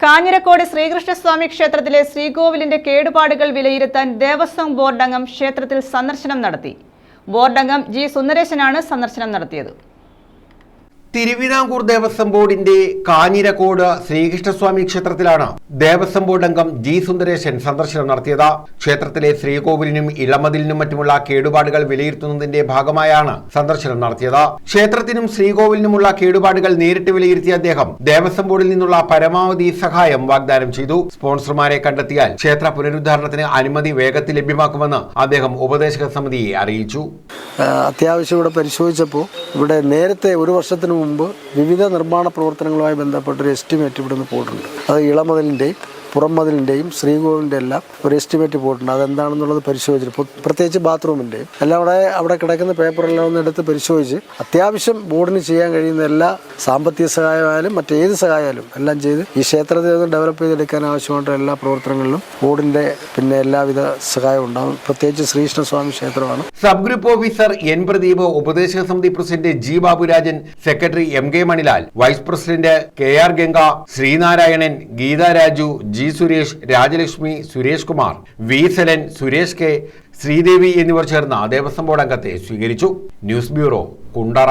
കാഞ്ഞിരക്കോട് ശ്രീകൃഷ്ണസ്വാമി ക്ഷേത്രത്തിലെ ശ്രീകോവിലിന്റെ കേടുപാടുകൾ വിലയിരുത്താൻ ദേവസ്വം ബോർഡംഗം ക്ഷേത്രത്തിൽ സന്ദർശനം നടത്തി. ബോർഡംഗം ജി സുന്ദരേശനാണ് സന്ദർശനം നടത്തിയത്. തിരുവിതാംകൂർ ദേവസ്വം ബോർഡിന്റെ കാഞ്ഞിരക്കോട് ശ്രീകൃഷ്ണസ്വാമി ക്ഷേത്രത്തിലാണ് ദേവസ്വം ബോർഡ് അംഗം ജി സുന്ദരേശൻ സന്ദർശനം നടത്തിയത്. ക്ഷേത്രത്തിലെ ശ്രീകോവിലിനും ഇളമതിലിനും മറ്റുമുള്ള കേടുപാടുകൾ വിലയിരുത്തുന്നതിന്റെ ഭാഗമായാണ് സന്ദർശനം നടത്തിയത്. ക്ഷേത്രത്തിനും ശ്രീകോവിലിനുമുള്ള കേടുപാടുകൾ നേരിട്ട് വിലയിരുത്തിയ അദ്ദേഹം ദേവസ്വം ബോർഡിൽ നിന്നുള്ള പരമാവധി സഹായം വാഗ്ദാനം ചെയ്തു. സ്പോൺസർമാരെ കണ്ടെത്തിയാൽ ക്ഷേത്ര പുനരുദ്ധാരണത്തിന് അനുമതി വേഗത്തിൽ ലഭ്യമാക്കുമെന്ന് അദ്ദേഹം ഉപദേശക സമിതിയെ അറിയിച്ചു. അത്യാവശ്യം ഇവിടെ പരിശോധിച്ചപ്പോൾ ഇവിടെ നേരത്തെ ഒരു വർഷത്തിന് മുമ്പ് വിവിധ നിർമ്മാണ പ്രവർത്തനങ്ങളുമായി ബന്ധപ്പെട്ടൊരു എസ്റ്റിമേറ്റ് ഇവിടുന്ന് പോയിട്ടുണ്ട്. അത് ഇളമതിലിന്റെയും പുറംമതിലിന്റെയും ശ്രീകോവിലിന്റെ എല്ലാം ഒരു എസ്റ്റിമേറ്റ് പോയിട്ടുണ്ട്. അതെന്താണെന്നുള്ളത് പരിശോധിച്ചു പ്ര- പ്രത്യേകിച്ച് ബാത്റൂമിന്റെയും എല്ലാം അവിടെ അവിടെ കിടക്കുന്ന പേപ്പറെല്ലാം ഒന്ന് എടുത്ത് പരിശോധിച്ച് അത്യാവശ്യം ബോർഡിന് ചെയ്യാൻ കഴിയുന്ന എല്ലാ സാമ്പത്തിക സഹായമായാലും മറ്റേത് സഹായമായാലും എല്ലാം ചെയ്ത് ഈ ക്ഷേത്രത്തെ ഒന്ന് ഡെവലപ്പ് ചെയ്തെടുക്കാൻ ആവശ്യമായിട്ടുള്ള എല്ലാ പ്രവർത്തനങ്ങളിലും ബോർഡിന്റെ പിന്നെ എല്ലാവിധ സഹായവും ഉണ്ടാകും പ്രത്യേകിച്ച് ശ്രീകൃഷ്ണസ്വാമി ക്ഷേത്രമാണ്. Sub group officer N Pradeep ഉപദേശക സമിതി president G. Baburajan secretary M K Manilal vice president K. R. Ganga Sreenarayanan Geetha Raju G Suresh Rajalakshmi Suresh Kumar V Salan Suresh K Sreedevi എന്നിവർ ചേർന്ന ദേവസ്വം ബോർഡ് അംഗത്തെ സ്വീകരിച്ചു. News bureau Kundara.